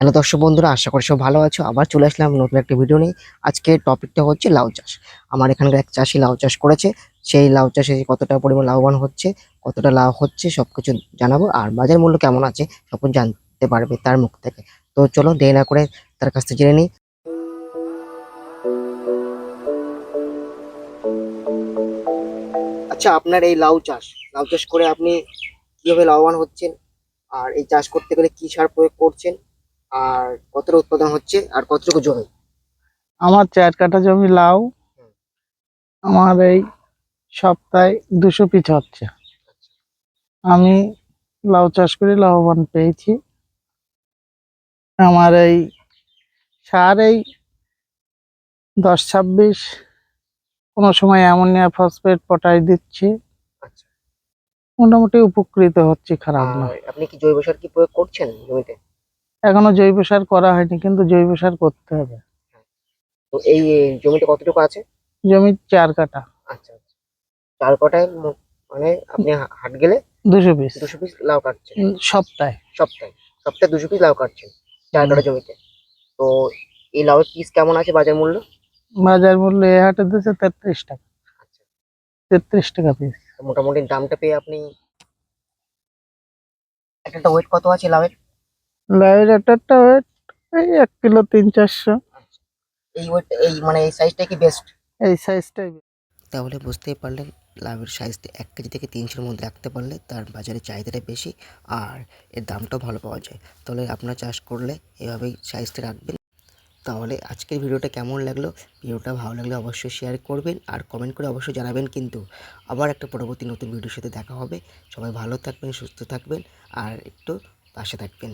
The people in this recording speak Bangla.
হ্যালো দর্শক বন্ধুরা, আশা করি সব ভালো আছো। আবার চলে আসলাম নতুন একটা ভিডিও নিয়ে। আজকে টপিকটা হচ্ছে লাউ চাষ। আমার এখানকার এক চাষি লাউ চাষ করেছে। সেই লাউ চাষে কতটা পরিমাণ লাভবান হচ্ছে, কতটা লাভ হচ্ছে সব কিছু জানাব। আর বাজার মূল্য কেমন আছে সব জানতে পারবে তার মুখ থেকে। তো চলো দেরি না করে তার কাছ থেকে জেনে নিই। আচ্ছা আপনার এই লাউ চাষ লাউ চাষ করে আপনি কীভাবে লাভবান হচ্ছেন? আর এই চাষ করতে গেলে কী সার প্রয়োগ করছেন? আর কতটা উৎপাদন হচ্ছে আর কতটুকু জমি? আমার চার কাঠা জমি লাউ আমার এই সপ্তাহে দুশো পিস হচ্ছে। আমি লাউ চাষ করে লাভবান পেয়েছি। আমার এই সার এই দশ ছাব্বিশ কোনো সময় অ্যামোনিয়া ফসফেট পটাশ দিচ্ছি। আচ্ছা। মোটামুটি উপকৃত হচ্ছি খারাপ না। আর আপনি কি জৈব সার কি প্রয়োগ করছেন জমিতে? এখনও জৈব সার করা হয়নি কিন্তু জৈব সার করতে হবে। তো এই জমিতে কতটুকু আছে? জমি চার কাঠা। আচ্ছা আচ্ছা। চার কটায় মানে আপনি হাট গেলে দুশো পিস। দুশো পিস লাউ কাটছেন? সপ্তাহে। সপ্তাহে? সপ্তাহে দুশো পিস লাউ কাটছেন চার কাটা জমিতে। তো এই লাউয়ের পিস কেমন আছে বাজার মূল্য? বাজার মূল্য এ হাটে দিচ্ছে তেত্রিশ টাকা। আচ্ছা। তেত্রিশ টাকা পিস। মোটামুটি দামটা পেয়ে আপনি একটা ওয়েট কত আছে লাউয়ের? ওয়েট এই এক কিলো তিন চারশো। এই ওয়েট এই মানে এই সাইজটা কি বেস্ট এই সাইজটাই তাহলে বুঝতেই পারলেন লাভের সাইজটা এক কেজি থেকে তিনশোর মধ্যে রাখতে পারলে তার বাজারে চাহিদাটা বেশি আর এর দামটাও ভালো পাওয়া যায়। তাহলে আপনারা চাষ করলে এভাবেই সাইজটা রাখবেন। তাহলে আজকের ভিডিওটা কেমন লাগল? ভিডিওটা ভালো লাগলে অবশ্যই শেয়ার করবেন আর কমেন্ট করে অবশ্যই জানাবেন কিন্তু আবার একটা পরবর্তী নতুন ভিডিওর সাথে দেখা হবে। সবাই ভালো থাকবেন সুস্থ থাকবেন আর একটু পাশে থাকবেন।